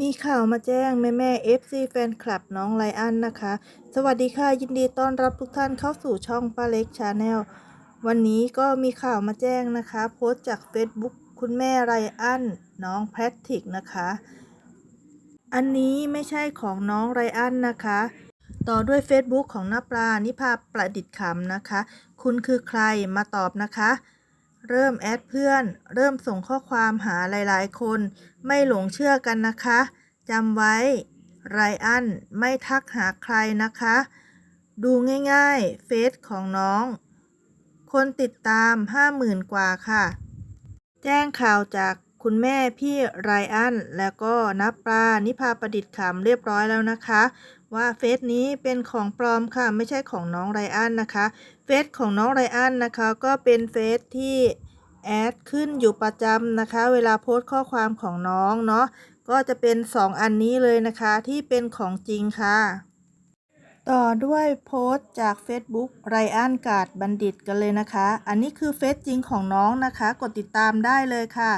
มีข่าวมาแจ้งแม่แม่ FC แฟนคลับน้องไลอันนะคะ สวัสดีค่ะยินดีต้อนรับทุกท่านเข้าสู่ช่องป้าเล็กชาแนลวันนี้ก็มีข่าวมาแจ้งนะคะ โพสต์จาก Facebook คุณแม่ไรอันน้องแพทริกนะคะ อันนี้ไม่ใช่ของน้องไรอันนะคะ ต่อด้วย Facebook ของน้าปลานิพาประดิษฐ์คำนะคะ คุณคือใครมาตอบนะคะ เริ่มแอดเพื่อน เริ่มส่งข้อความหาหลายๆ คน ไม่หลงเชื่อกันนะคะจำไว้ไรอันไม่ทักหาใครนะคะ ดูง่ายๆ เฟซของน้อง คนติดตาม 50,000 กว่าค่ะ แจ้งข่าวจาก คุณแม่พี่ไรอันแล้วก็นับปลานิพาประดิษฐ์ขำเรียบร้อยแล้วนะคะ ว่าเฟซนี้เป็นของปลอมค่ะไม่ใช่ของน้องไรอันนะคะ เฟซของน้องไรอันนะคะก็เป็นเฟซที่แอดขึ้นอยู่ประจำนะคะ เวลาโพสต์ข้อความของน้องเนาะก็จะเป็น 2 อันนี้เลยนะคะที่เป็นของจริงค่ะ ต่อด้วยโพสต์จาก Facebook ไรอันกาดบัณฑิตกันเลยนะคะ อันนี้คือเฟซจริงของน้องนะคะ กดติดตามได้เลยค่ะ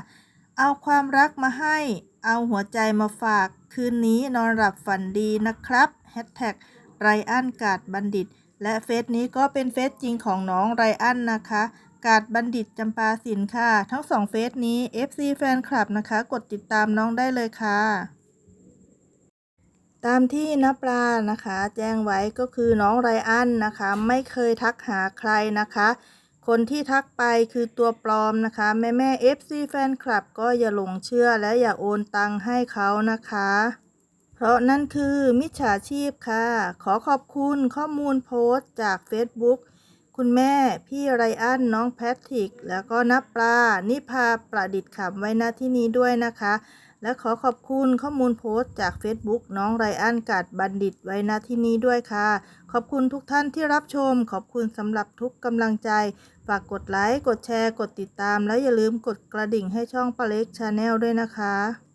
เอาความรักมาให้ เอาหัวใจมาฝาก คืนนี้นอนหลับฝันดีนะครับแฮชแท็กไรอันกาดบัณฑิต และเฟซนี้ก็เป็นเฟซจริงของน้องไรอันนะคะ กาดบัณฑิตจำปาสินค่ะ ทั้งสองเฟซนี้ FC แฟนคลับนะคะ กดติดตามน้องได้เลยค่ะ ตามที่นปลานะคะ แจ้งไว้ก็คือน้องไรอันนะคะ ไม่เคยทักหาใครนะคะ คนที่ทักไปคือตัวปลอมนะคะ แม่แม่ FC แฟนคลับก็อย่าหลงเชื่อและอย่าโอนตังให้เขานะคะ เพราะนั่นคือมิจฉาชีพค่ะ ขอขอบคุณข้อมูลโพสต์จาก Facebook คุณแม่พี่ไรอันน้องแพทริก แล้วก็นับปลานิพาประดิษฐ์ขำไว้ณที่นี้ด้วยนะคะ และขอขอบคุณข้อมูลโพสต์จาก Facebook น้องไรอันกาดบัณฑิตไว้ณที่นี้ด้วยค่ะ ขอบคุณทุกท่านที่รับชม ขอบคุณสำหรับทุกกำลังใจ ฝากกดไลค์ กดแชร์ กดติดตาม และอย่าลืมกดกระดิ่งให้ช่องปาเล็กชาแนลด้วยนะคะ